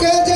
કે જે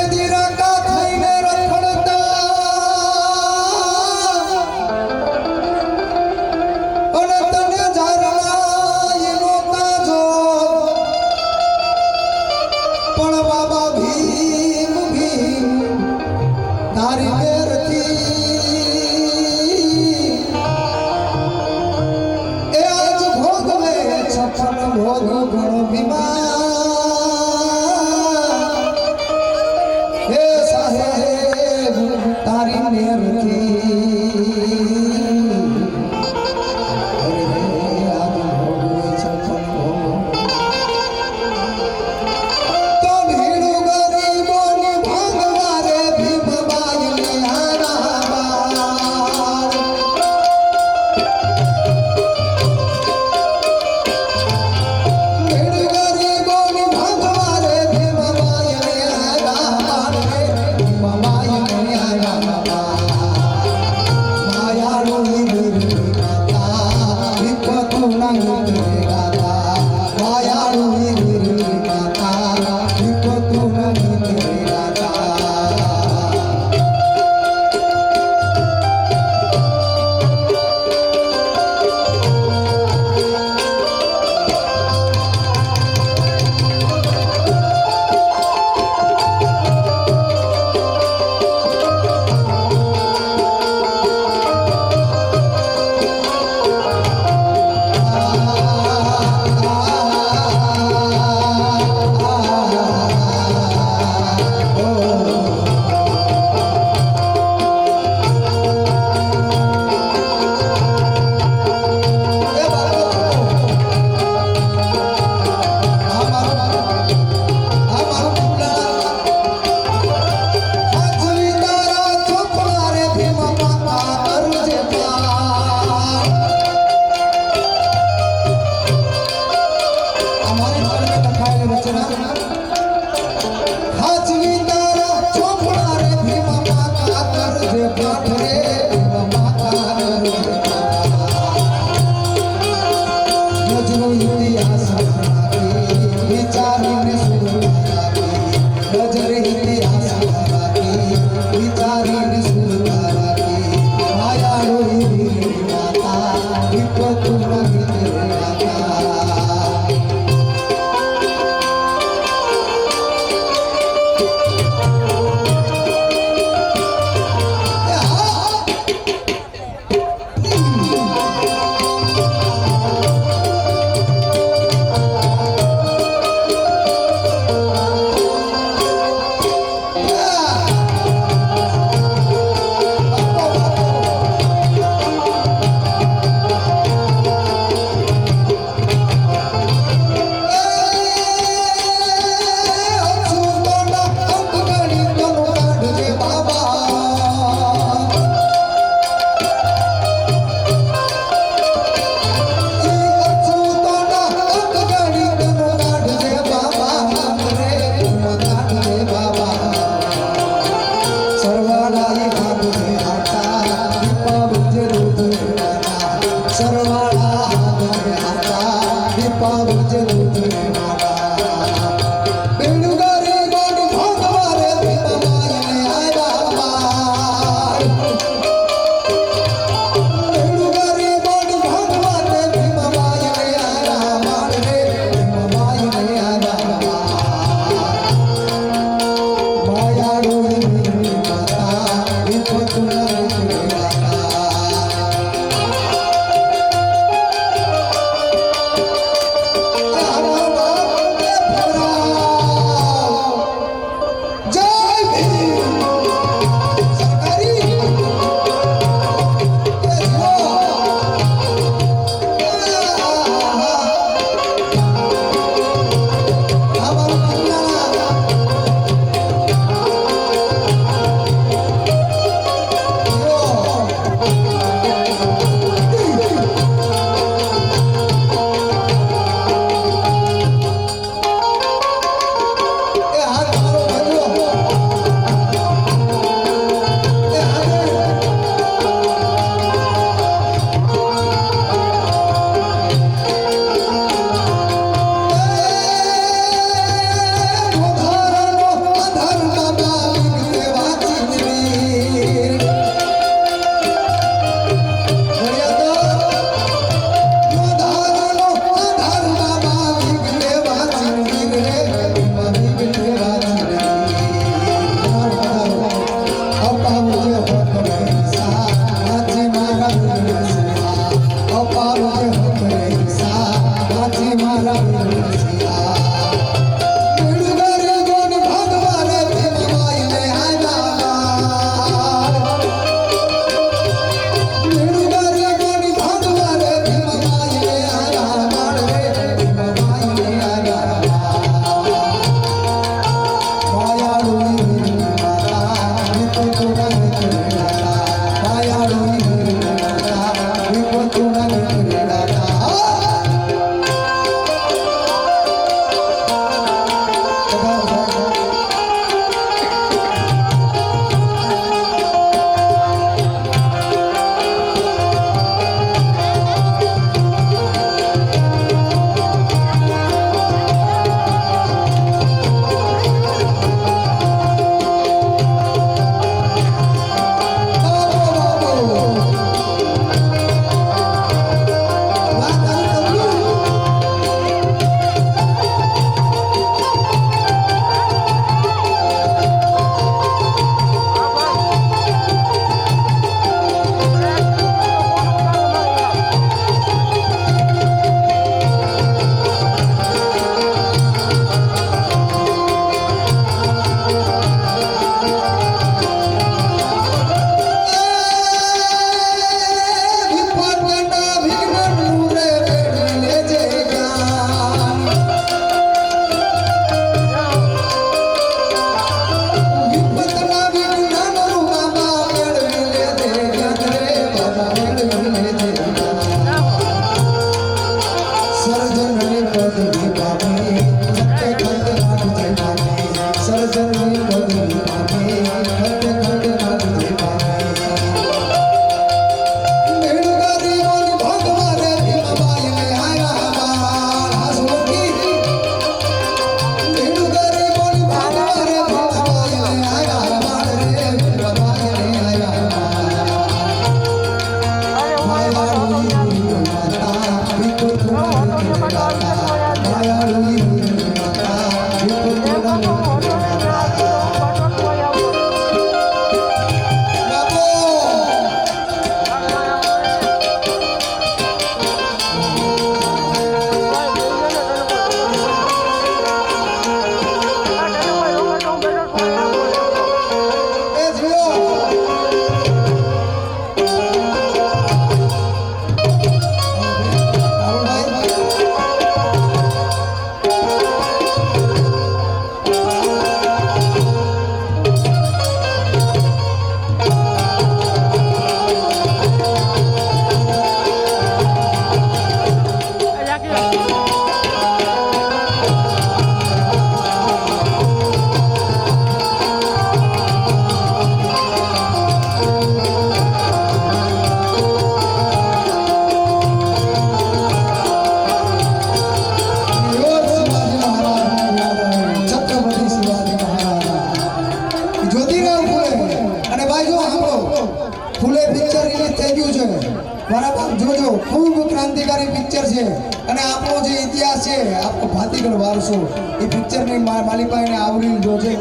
બરાબર? જોજો ખૂબ ક્રાંતિકારી પિક્ચર છે. અને આપણો જે ઇતિહાસ છે, આપણો ભાતીગળ વારસો, એ પિક્ચર પિક્ચરની માલિકાને આવરી લીધો છે.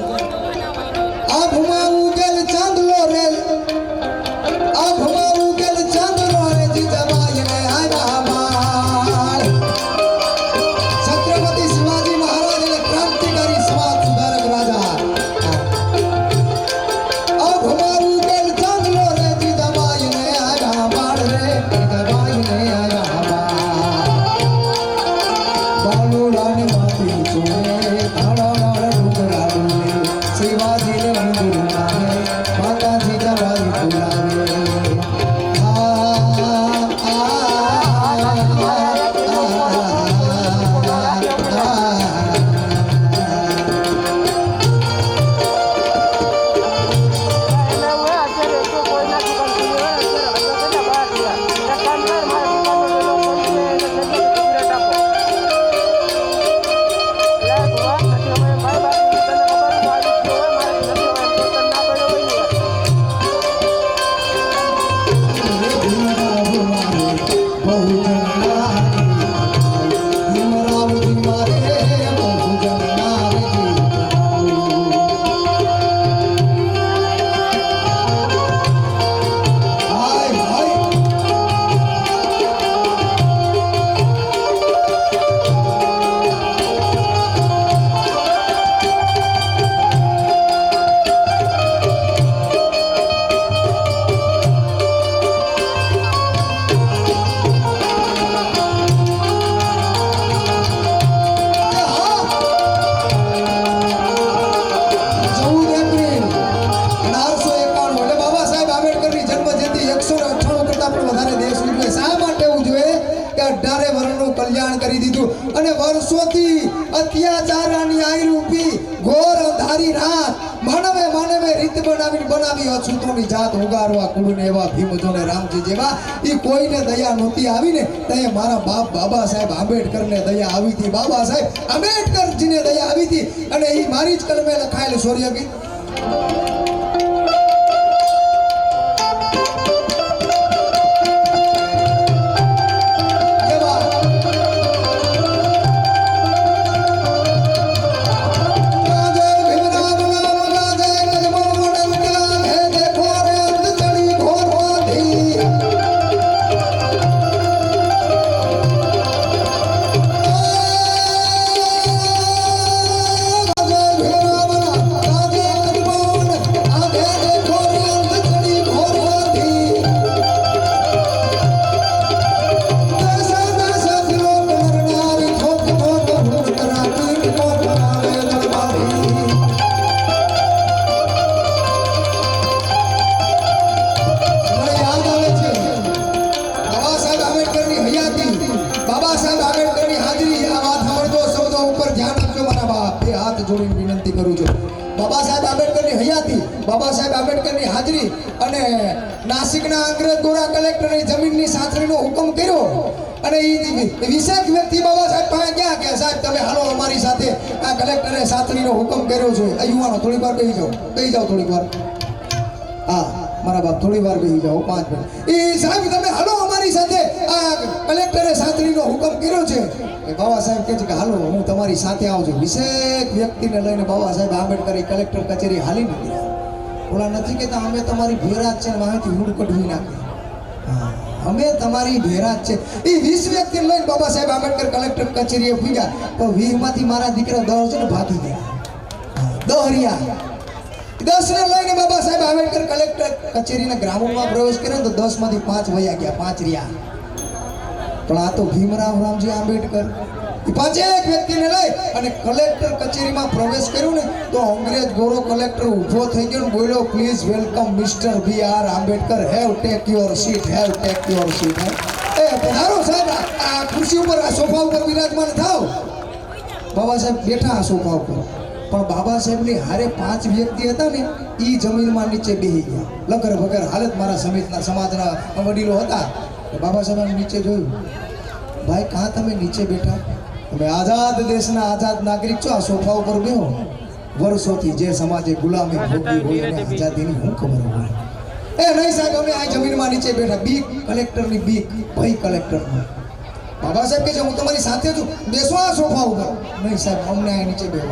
આભમાં ઉગેલ ચાંદલો રેલ. આભમાં જાત ઉગારવા કુળને એવા ભીમજોને રામજી જેવા. એ કોઈને દયા નહોતી આવીને તે મારા બાપ બાબા સાહેબ આંબેડકરને દયા આવી હતી. બાબા સાહેબ આંબેડકરજીને દયા આવી હતી. અને એ મારી જ કલમે લખાયેલી સૂર્ય હાથ જોડીને વિનંતી કરું છું. બાબા સાહેબ આંબેડકરની હયાતી, બાબા સાહેબ આંબેડકરની હાજરી અને નાસિકના અંગ્રેજ ગોરા કલેક્ટરે જમીનની સાથળીનો હુકમ કર્યો. અને એ વિશેષ વ્યક્તિ બાબા સાહેબ પાસે ગયા કે સાહેબ તમે હાલો અમારી સાથે આ કલેક્ટરે સાથળીનો હુકમ કર્યો છે. આ યુવાનો થોડી વાર કહી જાઓ કહી જાઓ થોડીક વાર. હા. મારા બાપ થોડી વાર બેસી જાઓ, પાંચ મિનિટ. એ સાહેબ, તમે હાલો અમારી સાથે. આ કલેક્ટરે સાંતરીનો હુકમ કર્યો છે. એ બાબા સાહેબ કહે છે કે, હાલો, હું તમારી સાથે આવું છું વિશેષ વ્યક્તિને લઈને બાબા સાહેબ આંબેડકર કલેક્ટર કચેરી હાલી નીકળ્યા. ઓલા નથી કહેતા, અમે તમારી ભેરા છે વાંથી હુડ કઢવી નાખી. અમે તમારી ભેરા છે. એ વીસ વ્યક્તિને લઈને બાબા સાહેબ આંબેડકર કલેક્ટર કચેરીએ પૂગ્યા. તો વીસમાંથી મારા દીકરા દસ છે ને ભાગી ગયા. દહરિયા દસ ને લઈને બાબા સાહેબ આંબેડકર કલેક્ટર કચેરીના ગ્રાઉન્ડમાં પ્રવેશ કર્યો તો દસમાંથી પાંચ વયા ગયા, પાંચ રહ્યા. પણ આ તો ભીમરાવ રામજી આંબેડકર. એ એક વ્યક્તિને લઈ અને કલેક્ટર કચેરીમાં પ્રવેશ કર્યો ને તો અંગ્રેજ ગોરો કલેક્ટર ઊભો થઈ ગયો ને બોલ્યો please welcome mister B R Ambedkar. Have take your seat have take your seat એ પધારો સાહેબ, આ ખુરશી ઉપર, આ સોફા ઉપર બિરાજમાન થાવ બાબા સાહેબ બેઠા આ સોફા ઉપર. પણ બાબા સાહેબની હારે પાંચ વ્યક્તિ હતા ને એ જમીનમાં નીચે બેહી ગયા. લગર વગર હાલત મારા સમિતના સમાજના વડીલો હતા. બાબા સાહેબ નીચે જોયું, ભાઈ, કાં તમે નીચે બેઠા? તમે આઝાદ દેશના આઝાદ નાગરિક છો, આ સોફા ઉપર બેહો. વર્ષોથી જે સમાજે ગુલામી ભોગવી હોય અને આઝાદીની હું ખબર હોય. એ નહીં સાહેબ, અમે આ જમીનમાં નીચે બેઠા. બી કલેક્ટરની બી ભાઈ કલેક્ટરનો. બાબા સાહેબ કે છે, હું તમારી સાથે છું. બેસો આ સોફા ઉપર. નહીં સાહેબ, અમને આ નીચે કહું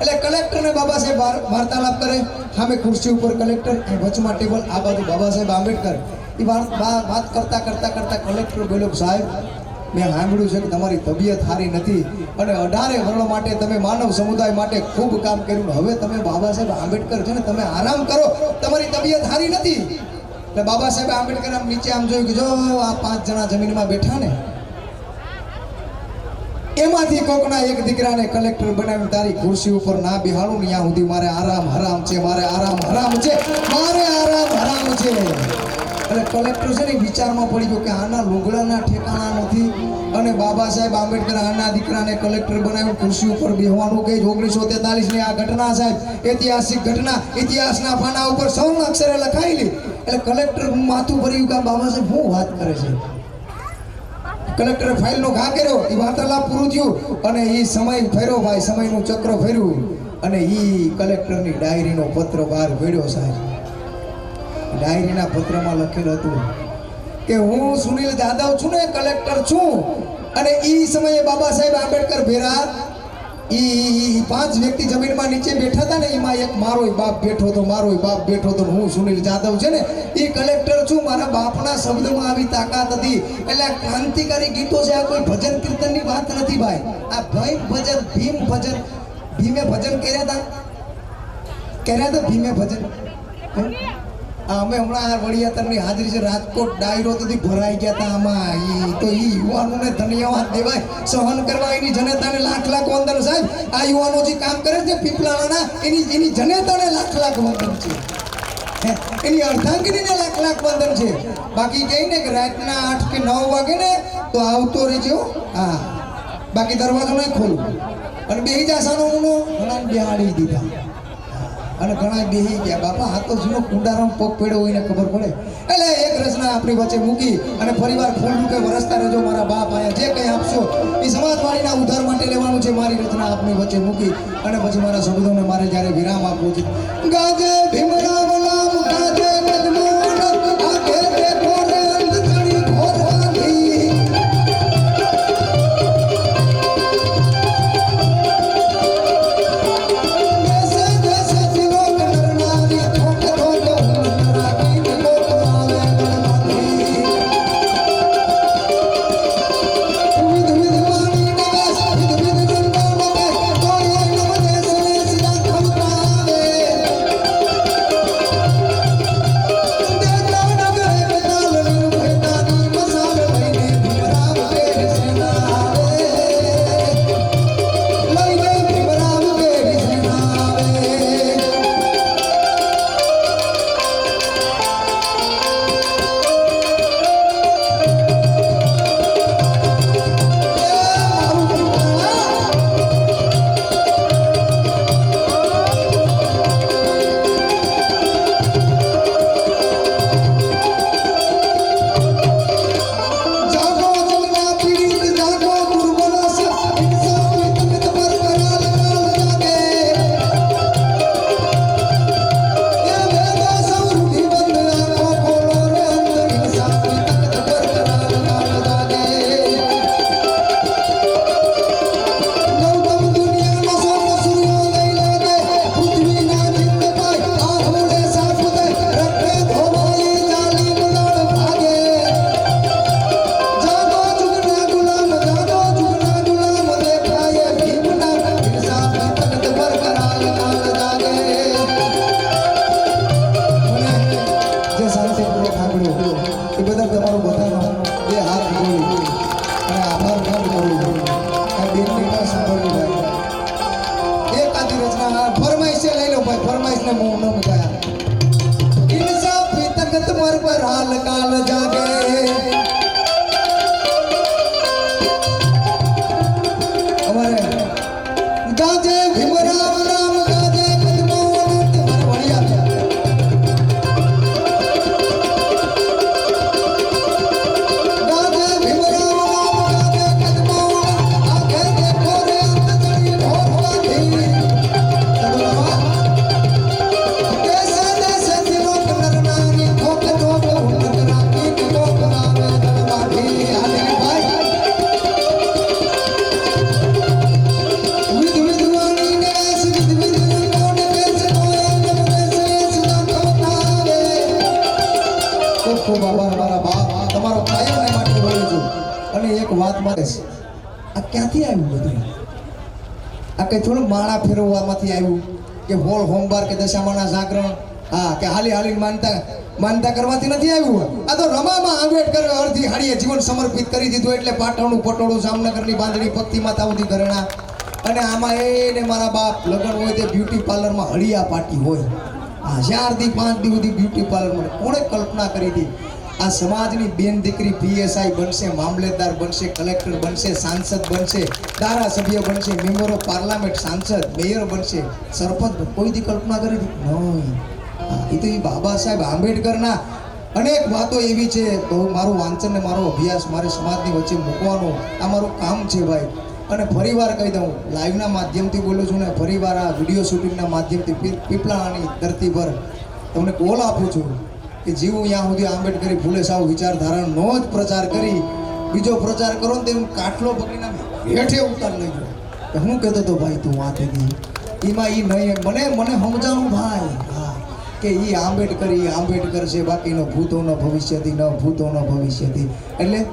એટલે કલેક્ટર ને બાબા સાહેબ વાર્તાલાપ કરે, સામે ખુરશી ઉપર કલેક્ટર અને વચમાં ટેબલ, આ બાજુ બાબા સાહેબ આંબેડકર. એ વાત કરતા કરતા કરતા કલેક્ટર બોલ્યો સાહેબ, મેં સાંભળ્યું છે કે તમારી તબિયત સારી નથી અને અઢારે વર્ણ માટે તમે માનવ સમુદાય માટે ખૂબ કામ કર્યું હવે તમે બાબા સાહેબ આંબેડકર છે ને તમે આરામ કરો. તમારી તબિયત સારી નથી. એટલે બાબા સાહેબ આંબેડકર આમ નીચે આમ જોયું કે, જો આ પાંચ જણા જમીનમાં બેઠા ને એમાંથી કોકના એક દીકરાને કલેક્ટર બનાવીને તારી ખુરશી ઉપર ના બેહાડું ને ત્યાં સુધી મારે આરામ હરામ છે, મારે આરામ હરામ છે, મારે આરામ હરામ છે. એટલે કલેક્ટર છે ને વિચારમાં પડી ગયો કે આના લુગડાના ઠેકાણા નથી. અને બાબા સાહેબ આંબેડકર આના દીકરાને કલેક્ટર બનાવ્યું, ખુરશી ઉપર બેહવાનું કે ઓગણીસો તેતાલીસની આ ઘટના સાહેબ, ઐતિહાસિક ઘટના. ઇતિહાસના પાના ઉપર સૌના અક્ષરે લખાયેલી. એટલે કલેક્ટર માથું ભર્યું કે બાબા સાહેબ શું વાત કરે છે? કલેક્ટરે ફાઇલનો ઘા કર્યો એ વાર્તાલાપ પૂરું થયું અને એ સમય ફેર્યો ભાઈ, સમયનું ચક્ર ફેર્યું અને એ કલેક્ટરની ડાયરીનો પત્ર બહાર પડ્યો સાહેબ. ડાયરીના પત્રમાં લખેલું હતું કે, હું સુનિલ જાદવ છું ને કલેક્ટર છું અને એ સમયે બાબા સાહેબ આંબેડકર ભેરા ઈ પાંચ વ્યક્તિ જમીનમાં નીચે બેઠા હતા ને, એમાં એક મારો બાપ બેઠો હતો મારો બાપ બેઠો હતો હું, સુનિલ જાદવ છે ને એ કલેક્ટર છું, મારા બાપના શબ્દમાં આવી તાકાત હતી. એટલે ક્રાંતિકારી ગીતો છે, આ કોઈ ભજન કીર્તનની વાત નથી ભાઈ. આ ભાઈ ભજન, ભીમ ભજન, ભીમે ભજન કર્યા હતા? કર્યા હતા ભીમે ભજન? અમે હમણાં વડિયાતરની હાજરી છે રાજકોટ ડાયરો તેથી ભરાઈ ગયા હતા આમાં. એ તો એ યુવાનોને ધન્યવાદ દેવાય સહન કરવા એની જનતાને લાખ લાખ વંદન. સાહેબ આ યુવાનો જે કામ કરે છે પીપલાણાના એની એની જનતાને લાખ લાખ વંદન છે. હે, એની અર્ધાંગીનીને લાખ લાખ વંદન છે. બાકી કહે ને કે રાતના આઠ કે નવ વાગે ને તો આવતો રહેજો હા. બાકી દરવાજો નહીં ખોલું. અને બે જા સાનો મુનો ઘણા દીધા. અને ઘણા બેહી ગયા. બાપા, આ તો જૂનો કુંડારામ પગ પડ્યો હોય ને ખબર પડે? એટલે એક રચના આપણી વચ્ચે મૂકી અને ફરીવાર ફૂલ રૂપે વરસતા રહેજો મારા બાપ આયા જે કંઈ આપશો, એ સમાજવાળીના ઉદ્ધાર માટે લેવાનું છે. મારી રચના આપની વચ્ચે મૂકી અને પછી મારા શબ્દોને મારે જ્યારે વિરામ આપવો છે, ગાજે ભીમરાવ નામ ગાજે માળા આવ્યું કે હોળ હોમવાર કે દશામાના જાગરણ? હા, કે હાલી હાલી માનતા માનતા કરવાથી નથી આવ્યું આ તો રમામાં આંબેડકર અડધી હાડીએ જીવન સમર્પિત કરી દીધું એટલે પાટણનું પટોળું, જામનગરની બાંધણી, પત્તી માતા સુધી ઘરેણા. અને આમાં એ ને મારા બાપ લગ્ન હોય તે બ્યુટી પાર્લરમાં હળિયા પાટી હોય. હા ચારથી પાંચ દિવસ સુધી બ્યુટી પાર્લરમાં કોણે કલ્પના કરી હતી? આ સમાજની બેન દીકરી પીએસઆઈ બનશે, મામલેદાર બનશે, કલેક્ટર બનશે, સાંસદ બનશે, ધારાસભ્ય બનશે, મેમ્બર ઓફ પાર્લામેન્ટ, સાંસદ, મેયર બનશે. સરપંચ કોઈ દી કલ્પના કરી નહીં. એ તો એ બાબા સાહેબ આંબેડકરના અનેક વાતો એવી છે, તો મારું વાંચન ને મારો અભ્યાસ મારે સમાજની વચ્ચે મૂકવાનો આ મારું કામ છે ભાઈ. અને ફરીવાર કહી દઉં, લાઈવના માધ્યમથી બોલું છું ને ફરીવાર આ વીડિયો શૂટિંગના માધ્યમથી પીપળાની ધરતી પર તમને કોલ આપું છું. કે જીવું ત્યાં સુધી આંબેડકરી ફૂલે સાવ વિચારધારાનો જ પ્રચાર કરી, બીજો પ્રચાર કરો ને તેમ કાટલો પકડીને હેઠે ઉતાર લઈ ગયો. હું કહેતો હતો, ભાઈ, તું વાંચે નહીં. એમાં એ નહીં, મને મને સમજાવું ભાઈ. હા. કે એ આંબેડકર એ આંબેડકર છે, બાકીનો ભૂતોનો ભવિષ્યથી, ન ભૂતોનો ભવિષ્યથી. એટલે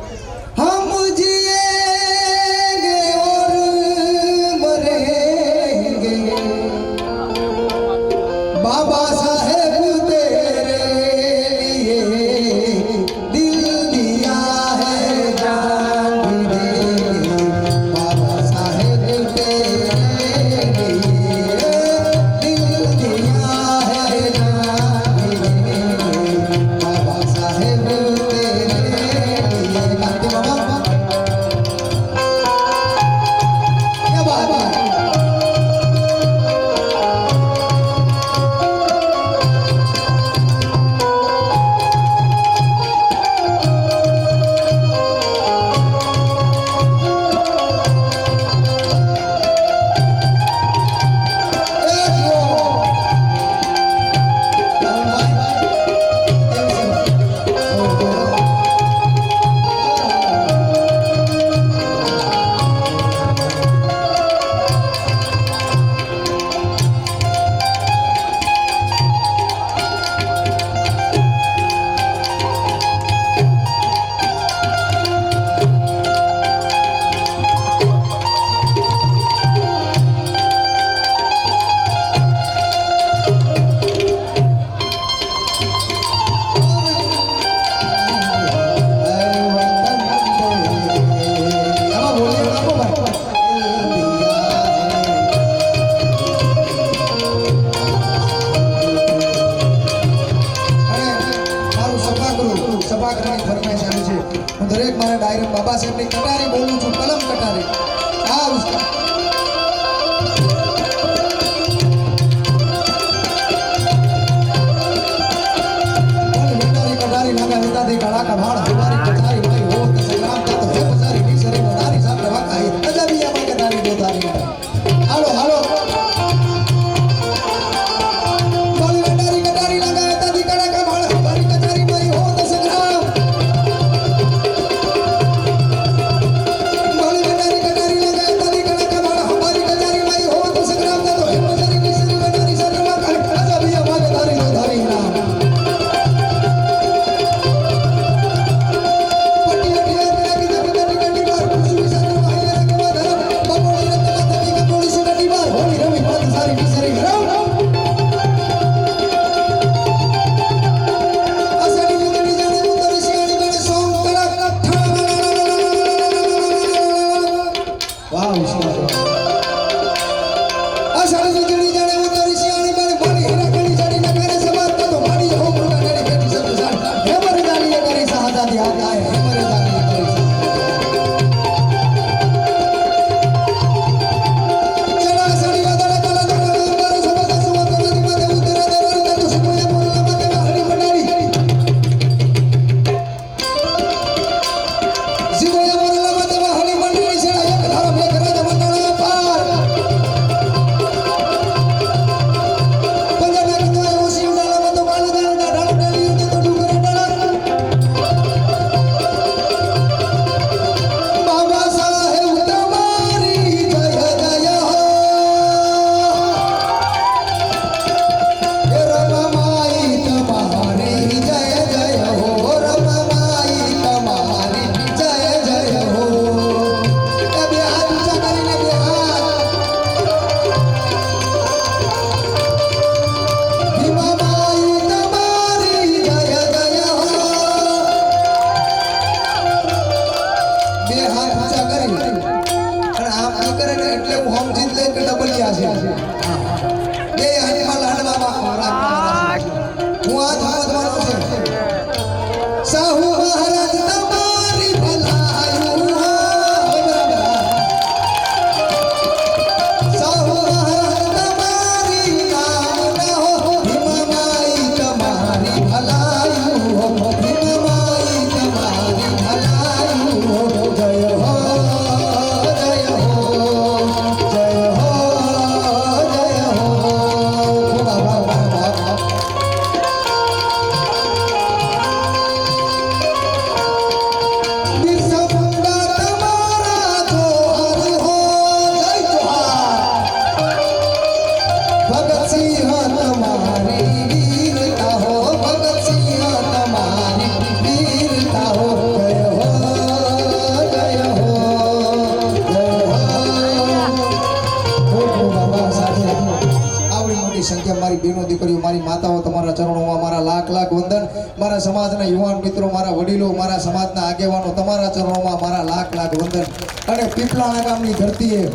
સંખ્યા મારી બહેનો દીકરીઓ, મારી માતાઓ, તમારા ચરણોમાં મારા લાખ લાખ વંદન, મારા સમાજના યુવાન મિત્રો, મારા વડીલો, મારા સમાજના આગેવાનો, તમારા ચરણોમાં મારા લાખ લાખ વંદન. અને પીપલાણા ગામની ધરતીએ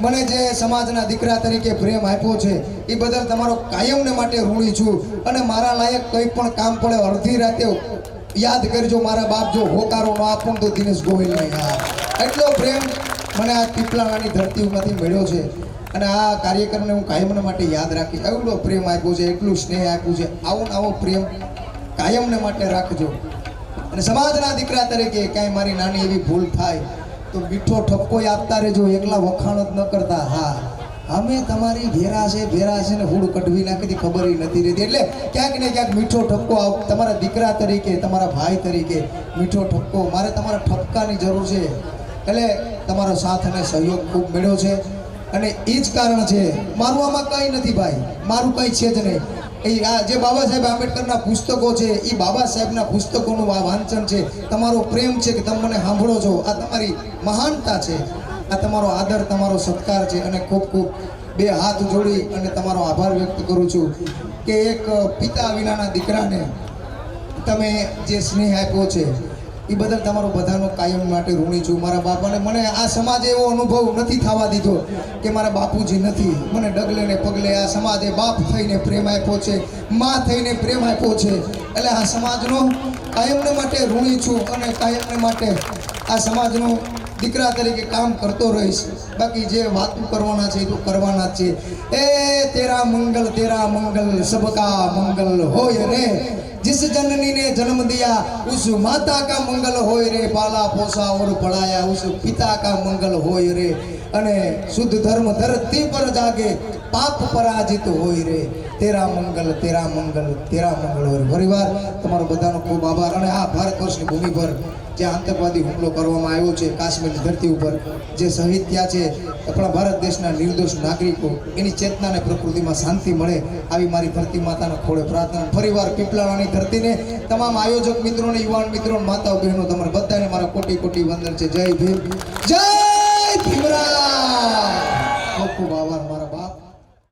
મને જે સમાજના દીકરા તરીકે પ્રેમ આપ્યો છે, એ બદલ તમારો કાયમને માટે ઋણી છું. અને મારા લાયક કંઈ પણ કામ પડે, અડધી રાતે યાદ કરજો, મારા બાપ જો હોકારો ન આપું તો દિનેશ ગોહિલને. એટલો પ્રેમ મને આ પીપલાણાની ધરતી ઉપરથી મળ્યો છે. અને આ કાર્યક્રમને હું કાયમને માટે યાદ રાખી એવડો પ્રેમ આપ્યો છે, એટલું સ્નેહ આપ્યું છે. આવો આવો પ્રેમ કાયમને માટે રાખજો. અને સમાજના દીકરા તરીકે કાંઈ મારી નાની એવી ભૂલ થાય, તો મીઠો ઠપકો આપતા રહેજો, એકલા વખાણ જ ન કરતા. હા, અમે તમારી ભેરા છે ભેરા છે ને હુડ કઢવી નાખી ખબર નથી રહેતી. એટલે ક્યાંક ને ક્યાંક મીઠો ઠપકો તમારા દીકરા તરીકે, તમારા ભાઈ તરીકે મીઠો ઠપકો. મારે તમારા ઠપકાની જરૂર છે. એટલે તમારો સાથ અને સહયોગ ખૂબ મળ્યો છે. અને એ જ કારણ છે મારું આમાં કંઈ નથી ભાઈ, મારું કંઈ છે જ નહીં. એ આ જે બાબા સાહેબ આંબેડકરના પુસ્તકો છે, એ બાબા સાહેબના પુસ્તકોનું આ વાંચન છે, તમારો પ્રેમ છે કે તમે મને સાંભળો છો, આ તમારી મહાનતા છે. આ તમારો આદર, તમારો સત્કાર છે અને ખૂબ ખૂબ બે હાથ જોડી અને તમારો આભાર વ્યક્ત કરું છું કે એક પિતા વિનાના દીકરાને તમે જે સ્નેહ આપ્યો છે એ બદલ તમારો બધાનો કાયમ માટે ઋણી છું. મારા બાપાને મને આ સમાજે એવો અનુભવ નથી થવા દીધો કે મારા બાપુજી નથી. મને ડગલે ને પગલે આ સમાજે બાપ થઈને પ્રેમ આપ્યો છે, મા થઈને પ્રેમ આપ્યો છે. એટલે આ સમાજનો કાયમને માટે ઋણી છું અને કાયમને માટે આ સમાજનો દીકરા તરીકે કામ કરતો રહીશ. બાકી જે વાતો કરવાના છે એ તો કરવાના છે. એ તેરા મંગલ તેરા મંગલ, સબકા મંગલ હોય રે जिस जननी ने जन्म दिया उस माता का मंगल होय रे पाला पोसा और पढ़ाया उस पिता का मंगल होय रे અને શુદ્ધ ધર્મ ધરતી પર જાગે પાપ પરાજિત હોય રે તેરા મંગલ તેરા મંગલ, તેરા મંગળ હોય તમારો બધાનો ખૂબ આભાર અને આ ભારત વર્ષની ભૂમિ પર જે આતંકવાદી હુમલો કરવામાં આવ્યો છે કાશ્મીરની ધરતી ઉપર, જે શહીદ થયા છે આપણા ભારત દેશના નિર્દોષ નાગરિકો, એની ચેતનાને પ્રકૃતિમાં શાંતિ મળે આવી મારી ધરતી માતાના ખોળે પ્રાર્થના. ફરીવાર પીપલાણાની ધરતીને તમામ આયોજક મિત્રોને, યુવાન મિત્રો માતાઓ, બહેનો, તમારા બધાને મારા કોટી કોટી વંદન છે. જય ભીમ. જય